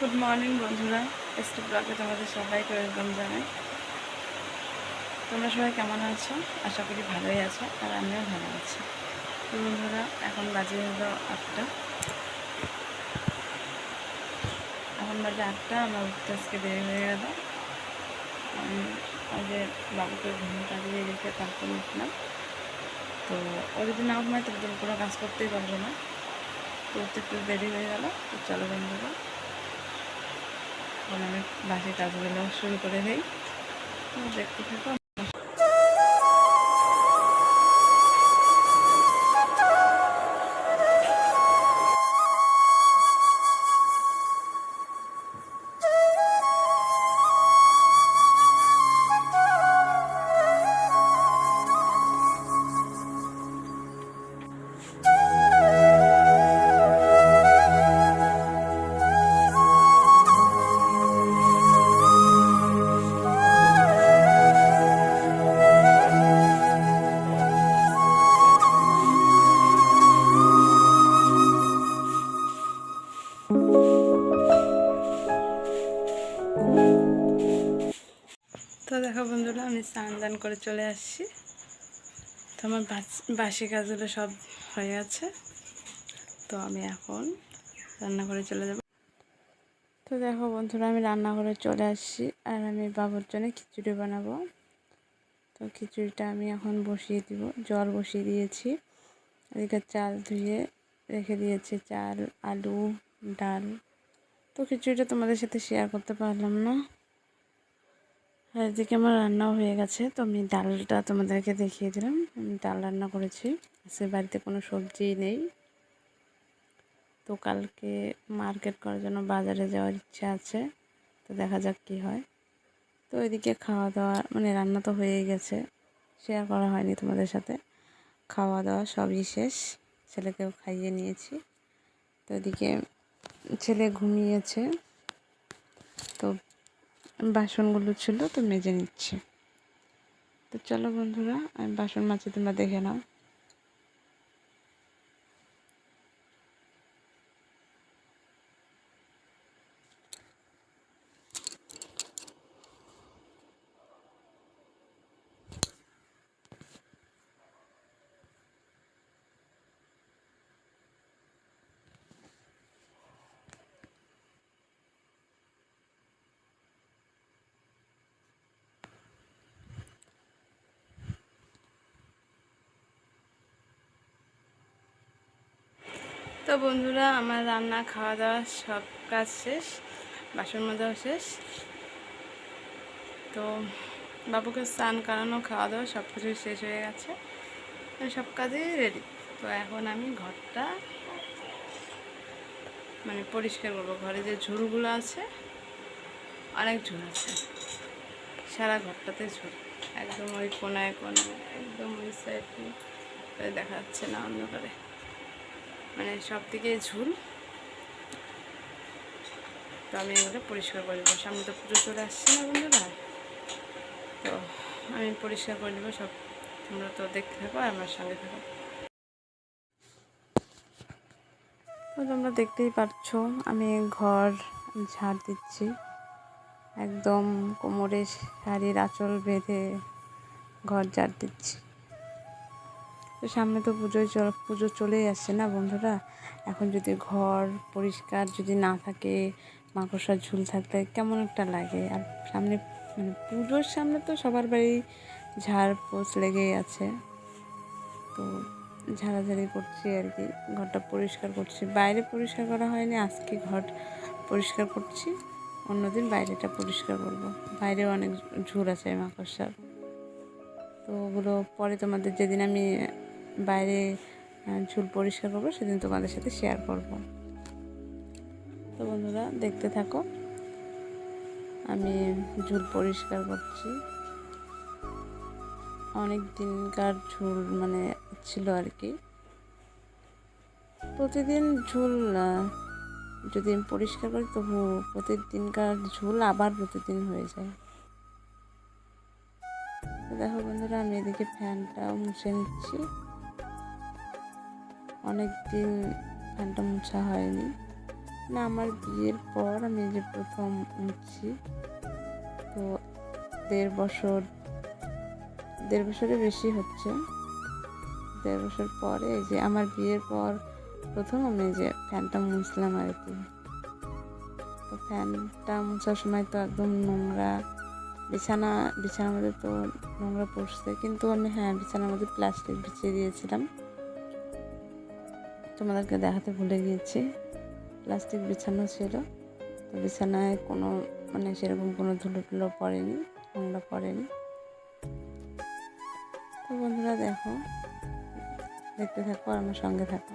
Good morning বন্ধুরা। ST ব্লগে তোমাদের সবাইকে ওয়েলকাম জানাই। তোমরা সবাই কেমন আছো? আশা করি ভালোই আছো, আর আমিও ভালো আছি। তো বন্ধুরা, এখন বাজে হলো আটটা। এখন বাজে আটটা, আমার উঠতে আজকে দেরি হয়ে গেল। আমি আগে বাবুকে ঘুম পাড়িয়ে রেখে তারপর উঠলাম। তো ও যদি না ঘুমায় তুমি কোনো কাজ করতেই পারবে না। তো উঠতে একটু দেরি হয়ে গেল। তো চলো বন্ধুরা এখন আমি বাসে কাজগুলো শুরু করে দিই। দেখতে থাকো। তো দেখো বন্ধুরা, আমি স্নান দান করে চলে আসছি। তো আমার বাস- কাজগুলো সব হয়ে গেছে। তো আমি এখন রান্নাঘরে চলে যাব। তো দেখো বন্ধুরা, আমি রান্নাঘরে চলে আসছি আর আমি বাবুর জন্য খিচুড়ি বানাবো। তো খিচুড়িটা আমি এখন বসিয়ে দিব। জল বসিয়ে দিয়েছি। এদিকে চাল ধুয়ে রেখে দিয়েছি। চাল, আলু, ডাল। তো খিচুড়িটা তোমাদের সাথে শেয়ার করতে পারলাম না। এদিকে আমার রান্নাও হয়ে গেছে। তো আমি ডালটা তোমাদেরকে দেখিয়ে দিলাম। আমি ডাল রান্না করেছি। আজকে বাড়িতে কোনো সবজি নেই। তো কালকে মার্কেট করার জন্য বাজারে যাওয়ার ইচ্ছা আছে। তো দেখা যাক কী হয়। তো এদিকে খাওয়া দাওয়া মানে রান্না তো হয়েই গেছে। শেয়ার করা হয়নি তোমাদের সাথে। খাওয়া দাওয়া সবই শেষ। ছেলেকেও খাইয়ে নিয়েছি। তো এদিকে ছেলে ঘুমিয়েছে। তো বাসনগুলো ছিল তো মেজে নিচ্ছে। তো চলো বন্ধুরা আমি বাসন মাছে তোমরা দেখে নাও। তো বন্ধুরা, আমার রান্না খাওয়া দাওয়া সব কাজ শেষ, বাসন মাজাও শেষ। তো বাবুকে স্নান করানো খাওয়া দাওয়া সব কিছু শেষ হয়ে গেছে। সব কাজই রেডি তো এখন আমি ঘরটা মানে পরিষ্কার করব। ঘরে যে ঝুলগুলো আছে, অনেক ঝুল আছে। সারা ঘরটাতে ঝুল একদম ওই কোনায় কোনায়, একদম ওই সাইডে দেখা যাচ্ছে না অন্ধকারে। মানে সব দিকে ঝুল। তো আমি এগুলো পরিষ্কার করে দেবো সামনে তো পুজো চলে আসছে না বন্ধুরা? তো আমি পরিষ্কার করে দেবো সব। তোমরা তো দেখতে থাকো আমার সঙ্গে থাকো। তো তোমরা দেখতেই পাচ্ছ আমি ঘর ঝাড় দিচ্ছি। একদম কোমরে শাড়ির আঁচল বেঁধে ঘর ঝাড় দিচ্ছি। তো সামনে তো পুজোয় চল, পুজো চলেই আসছে না বন্ধুরা? এখন যদি ঘর পরিষ্কার যদি না থাকে, মাকড়সার ঝুল থাকলে কেমন একটা লাগে? আর সামনে মানে পুজোর সামনে তো সবার বাড়ি ঝাড় পোছ লেগেই আছে। তো ঝাড়াঝাড়ি করছি আর কি, ঘরটা পরিষ্কার করছি। বাইরে পরিষ্কার করা হয়নি, আজকে ঘর পরিষ্কার করছি। অন্যদিন বাইরেটা পরিষ্কার করব। বাইরে অনেক ঝুল আছে মাকড়সার। তো ওগুলো পরে তোমাদের যেদিন আমি বাইরে ঝুল পরিষ্কার করব, সেদিন তোমাদের সাথে শেয়ার করব। তো বন্ধুরা, দেখতে থাকো। আমি ঝুল পরিষ্কার করছি। অনেক দিনকার ঝুল মানে ছিল আর কি। প্রতিদিন ঝুল যদি আমি পরিষ্কার করি, তবু প্রতিদিনকার ঝুল আবার প্রতিদিন হয়ে যায়। দেখো বন্ধুরা, আমি এদিকে ফ্যানটাও মুছে নিচ্ছি। অনেক দিন ফ্যানটা মোছা হয়নি। না, আমার বিয়ের পর আমি যে প্রথম উঠছি, তো দেড় বছর, দেড় বছরের বেশি হচ্ছে। দেড় বছর পরে যে আমার বিয়ের পর প্রথম আমি যে ফ্যানটা মুছলাম আর কি তো ফ্যানটা মোছার সময় তো একদম নোংরা, বিছানা, বিছানার মধ্যে তো নোংরা পড়ছে, কিন্তু আমি হ্যাঁ বিছানার মধ্যে প্লাস্টিক বিছিয়ে দিয়েছিলাম। তোমাদেরকে দেখাতে ভুলে গিয়েছি। প্লাস্টিক বিছানো ছিল। তো বিছানায় কোনো মানে সেরকম কোনো ধুলো টুলো পড়েনি, নোংরা পড়েনি। তো বন্ধুরা দেখো, দেখতে থাকো আর আমার সঙ্গে থাকো।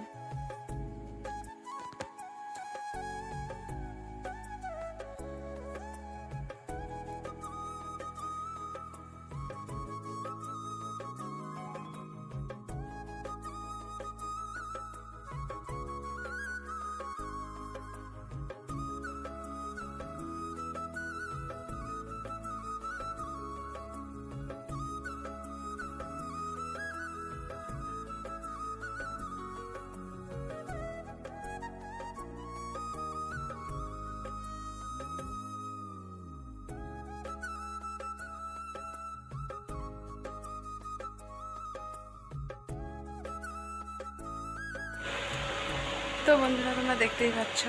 তো বন্ধুরা, তোমরা দেখতেই পাচ্ছ,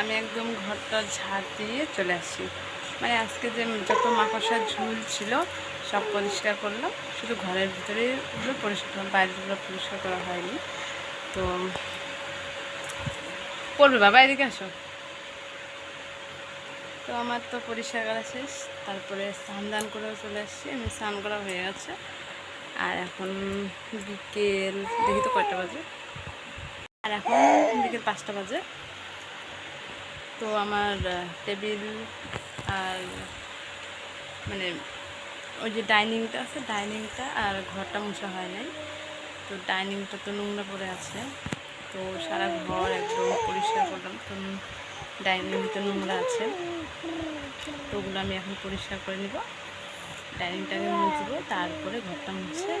আমি একদম ঘরটা ঝাড় দিয়ে চলে আসি মানে আজকে যে যত মাকড়সার ঝুল ছিল, সব পরিষ্কার করলাম। শুধু ঘরের ভিতরে ওগুলো পরিষ্কার বাইরেগুলো পরিষ্কার করা হয়নি। তো করবে বাবা, এদিকে আসো। তো আমার তো পরিষ্কার করা শেষ, তারপরে স্নান দান করেও চলে আসছি। আমি স্নান করা হয়ে গেছে। আর এখন বিকেল, দেখি তো কয়টা বাজে। আর এখন বিকেল পাঁচটা বাজে। তো আমার টেবিল আর মানে ওই যে ডাইনিংটা আছে, ডাইনিংটা আর ঘরটা মোছা হয় নাই। তো ডাইনিংটা তো নোংরা পড়ে আছে। তো সারা ঘর একদম পরিষ্কার করলাম তো ডাইনিং ডাইনিংটা নোংরা আছে। তো ওগুলো আমি এখন পরিষ্কার করে নিব। ডাইনিংটাকে মুছবো, তারপরে ঘরটা মুছে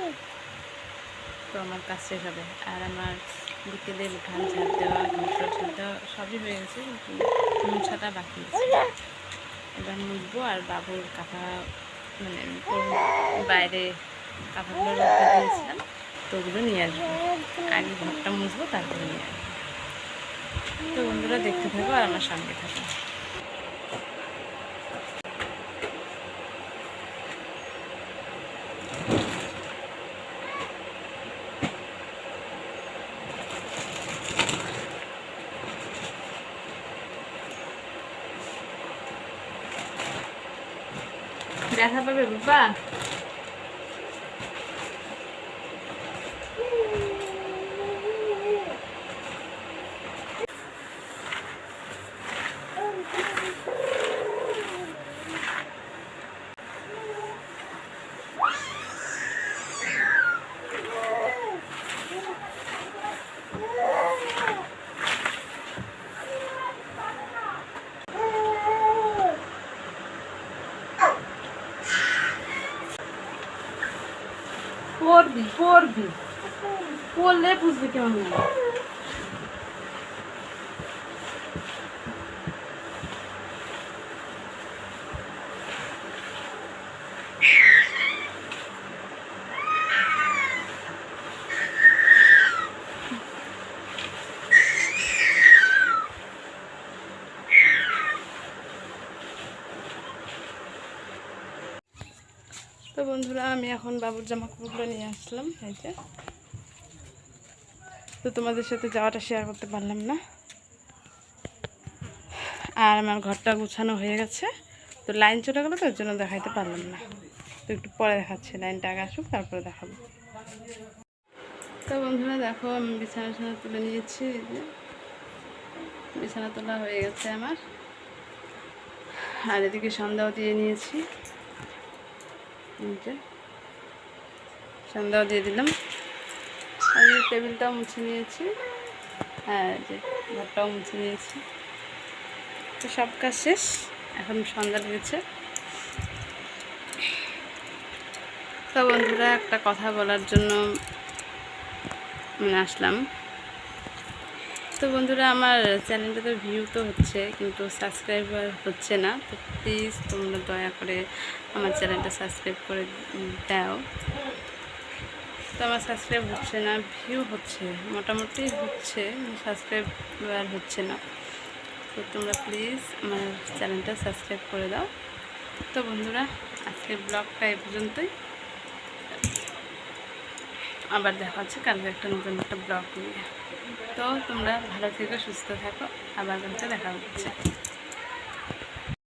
তো আমার কাজ শেষ হবে। আর আমার বিকেলে ধান ঝাঁপ দেওয়া ঘর ঝাড় দেওয়া, সবই হয়ে গেছে মুছাটা বাকি এবার মুছবো আর বাবুর কাঁথা মানে বাইরে কাঁথাগুলো রাখতে দিয়েছিলাম, তো ওগুলো নিয়ে আসব। আগে ঘরটা মুছবো, তারপরে নিয়ে আসব। তো বন্ধুরা, দেখতে থাকো আর আমার সঙ্গে থাকো। দেখা পাবে বাবা পড়বি পড়বি পড়লে বুঝবি কেমন তো বন্ধুরা, আমি এখন বাবুর জামা কাপড়গুলো নিয়ে আসলাম, এই যে। তো তোমাদের সাথে যাওয়াটা শেয়ার করতে পারলাম না। আর আমার ঘরটা গুছানো হয়ে গেছে। তো লাইন চলে গেলো তো জন্য দেখাইতে পারলাম না। তো একটু পরে দেখাচ্ছি লাইনটা আগে আসুক, তারপরে দেখাবো। তো বন্ধুরা, দেখো, আমি বিছানা বিছানা তুলে নিয়েছি বিছানা তোলা হয়ে গেছে আমার। আর এদিকে সন্ধ্যাও দিয়ে নিয়েছি। সন্ধ্যাও দিয়ে দিলাম। আর টেবিলটাও মুছে নিয়েছি। হ্যাঁ যে ঘরটাও মুছে নিয়েছি। তো সব কাজ শেষ। এখন সন্ধ্যা লেগেছে। তো বন্ধুরা, একটা কথা বলার জন্য আমি আসলাম। তো তো বন্ধুরা, আমার চ্যানেলটাতে ভিউ তো হচ্ছে, কিন্তু সাবস্ক্রাইবার হচ্ছে না। তো প্লিজ তোমরা দয়া করে আমার চ্যানেলটা সাবস্ক্রাইব করে দাও। তো আমার সাবস্ক্রাইব হচ্ছে না ভিউ হচ্ছে, মোটামুটি হচ্ছে সাবস্ক্রাইবার হচ্ছে না। তো তোমরা প্লিজ আমার চ্যানেলটা সাবস্ক্রাইব করে দাও। তো বন্ধুরা, আজকের ব্লগটা এ পর্যন্তই। আবার দেখা হচ্ছে কালকে একটা নতুন একটা ব্লগ নিয়ে। তো তোমরা ভালো থেকো সুস্থ থাকো। আবার কিন্তু দেখা হচ্ছে।